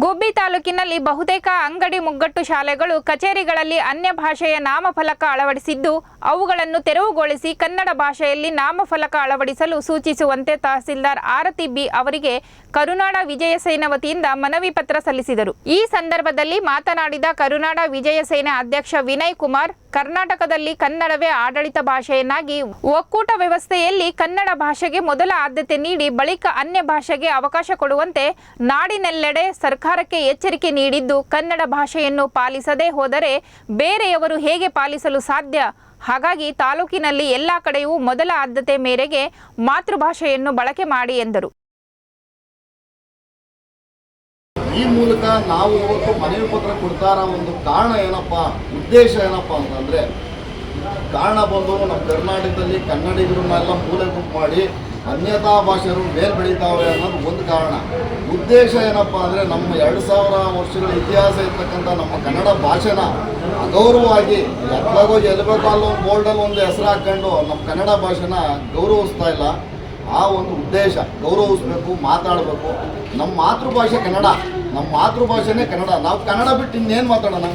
ಗುಬ್ಬಿ ತಾಲೂಕಿನಲ್ಲಿ ಬಹುತೇಕ ಅಂಗಡಿ ಮುಗ್ಗಟ್ಟು ಶಾಲೆಗಳು ಕಚೇರಿಗಳಲ್ಲಿ ಅನ್ಯ ಭಾಷೆಯ ನಾಮಫಲಕ ಅಳವಡಿಸಿದ್ದು, ಅವುಗಳನ್ನು ತೆರವುಗೊಳಿಸಿ ಕನ್ನಡ ಭಾಷೆಯಲ್ಲಿ ನಾಮಫಲಕ ಅಳವಡಿಸಲು ಸೂಚಿಸುವಂತೆ ತಹಸೀಲ್ದಾರ್ ಆರತಿ ಬಿ ಅವರಿಗೆ ಕರುನಾಡ ವಿಜಯಸೇನ ವತಿಯಿಂದ ಮನವಿ ಪತ್ರ ಸಲ್ಲಿಸಿದರು. ಈ ಸಂದರ್ಭದಲ್ಲಿ ಮಾತನಾಡಿದ ಕರುನಾಡ ವಿಜಯಸೇನ ಅಧ್ಯಕ್ಷ ವಿನಯ್ ಕುಮಾರ್ ಕರ್ನಾಟಕದಲ್ಲಿ ಕನ್ನಡವೇ ಆಡಳಿತ ಭಾಷೆಯನ್ನಾಗಿ, ಒಕ್ಕೂಟ ವ್ಯವಸ್ಥೆಯಲ್ಲಿ ಕನ್ನಡ ಭಾಷೆಗೆ ಮೊದಲ ಆದ್ಯತೆ ನೀಡಿ ಬಳಿಕ ಅನ್ಯ ಭಾಷೆಗೆ ಅವಕಾಶ ಕೊಡುವಂತೆ ನಾಡಿನೆಲ್ಲೆಡೆ ಸರ್ಕಾರಕ್ಕೆ ಎಚ್ಚರಿಕೆ ನೀಡಿದ್ದು ಕನ್ನಡ ಭಾಷೆಯನ್ನು ಪಾಲಿಸದೇ ಹೋದರೆ ಬೇರೆಯವರು ಹೇಗೆ ಪಾಲಿಸಲು ಸಾಧ್ಯ? ಹಾಗಾಗಿ ತಾಲೂಕಿನಲ್ಲಿ ಎಲ್ಲ ಕಡೆಯೂ ಮೊದಲ ಆದ್ಯತೆ ಮೇರೆಗೆ ಮಾತೃಭಾಷೆಯನ್ನು ಬಳಕೆ ಮಾಡಿ ಎಂದರು. ಈ ಮೂಲಕ ನಾವು ಇವತ್ತು ಮನವಿ ಪತ್ರ ಕೊಡ್ತಾರ ಒಂದು ಕಾರಣ ಏನಪ್ಪ, ಉದ್ದೇಶ ಏನಪ್ಪ ಅಂತಂದ್ರೆ, ಕಾರಣ ಬಂದು ನಮ್ಮ ಕರ್ನಾಟಕದಲ್ಲಿ ಕನ್ನಡಿಗರನ್ನೆಲ್ಲ ಮೂಲೆ ಗುಂಪು ಮಾಡಿ ಅನ್ಯತಾ ಭಾಷೆಯರು ಮೇಲ್ ಬೆಳೀತಾವೆ ಅನ್ನೋದು ಒಂದು ಕಾರಣ. ಉದ್ದೇಶ ಏನಪ್ಪ ಅಂದರೆ ನಮ್ಮ ಎರಡು ಸಾವಿರ ವರ್ಷಗಳ ಇತಿಹಾಸ ಇರ್ತಕ್ಕಂಥ ನಮ್ಮ ಕನ್ನಡ ಭಾಷೆನ ಅಗೌರವವಾಗಿ ಎತ್ಲಾಗೋ ಎಲ್ಬೇಕೋ ಅಲ್ಲೊಂದು ಬೋರ್ಡಲ್ಲಿ ಒಂದು ಹೆಸರು ಹಾಕ್ಕೊಂಡು ನಮ್ಮ ಕನ್ನಡ ಭಾಷೆನ ಗೌರವಿಸ್ತಾ ಇಲ್ಲ. ಆ ಒಂದು ಉದ್ದೇಶ, ಗೌರವಿಸ್ಬೇಕು, ಮಾತಾಡಬೇಕು. ನಮ್ಮ ಮಾತೃಭಾಷೆ ಕನ್ನಡ. ನಮ್ಮ ಮಾತೃಭಾಷೆನೇ ಕನ್ನಡ. ನಾವು ಕನ್ನಡ ಬಿಟ್ಟು ಇನ್ನೇನು ಮಾತಾಡೋಣ?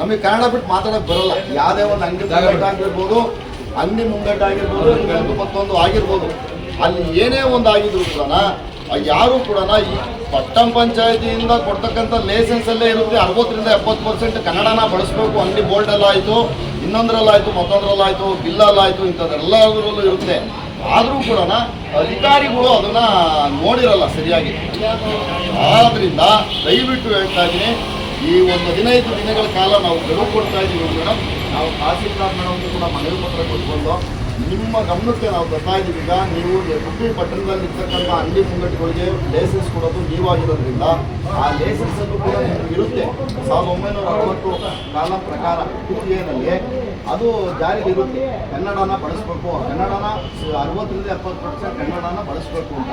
ನಮಗೆ ಕನ್ನಡ ಬಿಟ್ಟು ಮಾತಾಡೋಕೆ ಬರಲ್ಲ. ಯಾವುದೇ ಒಂದು ಅಂಗಡಿ ಮುಂಗಟ್ಟಾಗಿರ್ಬೋದು ಅಂಗಡಿ ಮುಂಗಟ್ಟಾಗಿರ್ಬೋದು ಇನ್ನೊಂದು ಮತ್ತೊಂದು ಆಗಿರ್ಬೋದು. ಅಲ್ಲಿ ಏನೇ ಒಂದು ಆಗಿದ್ರು ಕೂಡ ಯಾರು ಕೂಡ ಈ ಪಟ್ಟಣ ಪಂಚಾಯತಿಯಿಂದ ಕೊಡ್ತಕ್ಕಂಥ ಲೈಸೆನ್ಸಲ್ಲೇ ಇರುತ್ತೆ. ಅರವತ್ತರಿಂದ ಎಪ್ಪತ್ತು ಪರ್ಸೆಂಟ್ ಕನ್ನಡನ ಬಳಸಬೇಕು. ಅಂಗಡಿ ಬೋರ್ಡಲ್ಲಾಯಿತು ಇನ್ನೊಂದರಲ್ಲಾಯಿತು ಮತ್ತೊಂದರಲ್ಲಾಯಿತು ಬಿಲ್ಲಲ್ಲಾಯಿತು ಇಂಥದ್ದೆಲ್ಲದರಲ್ಲೂ ಇರುತ್ತೆ. ಆದರೂ ಕೂಡ ಅಧಿಕಾರಿಗಳು ಅದನ್ನ ನೋಡಿರಲ್ಲ ಸರಿಯಾಗಿ. ಆದ್ರಿಂದ ದಯವಿಟ್ಟು ಹೇಳ್ತಾ ಇದ್ದೀನಿ, ಈ ಒಂದು ಹದಿನೈದು ದಿನಗಳ ಕಾಲ ನಾವು ಗಡುವು ಕೊಡ್ತಾ ಇದ್ದೀವಿ ಮೇಡಮ್ ನಾವು ತಹಸೀಲ್ದಾರ್ ಮೇಡಮ್ ಕೂಡ ಮನವಿ ಪತ್ರ ಕೊಟ್ಕೊಂಡು ನಿಮ್ಮ ಗಮನಕ್ಕೆ ನಾವು ಬರ್ತಾ ಇದ್ದೀವಿ. ಈಗ ನೀವು ಗುಬ್ಬಿ ಪಟ್ಟಣದಲ್ಲಿ ಇರ್ತಕ್ಕಂಥ ಅಂಗಡಿ ಮುಂಗಟ್ಟುಗಳಿಗೆ ಲೈಸೆನ್ಸ್ ಕೊಡೋದು ನೀವಾಗಿರೋದ್ರಿಂದ ಆ ಲೈಸೆನ್ಸ್ ಅನ್ನು ಕೂಡ ಇರುತ್ತೆ. ಸಾವಿರದ ಒಂಬೈನೂರ ಅರವತ್ತು ಕಾಲ ಪ್ರಕಾರ ಕುತ್ತಿಗೆಯಲ್ಲಿ ಅದು ಜಾರಿಗೆ ಇರುತ್ತೆ. ಕನ್ನಡನ ಬಳಸಬೇಕು. ಕನ್ನಡನ ಅರವತ್ತರಿಂದ ಎಪ್ಪತ್ತು ಪರ್ಸೆಂಟ್ ಕನ್ನಡನ ಬಳಸಬೇಕು ಅಂತ.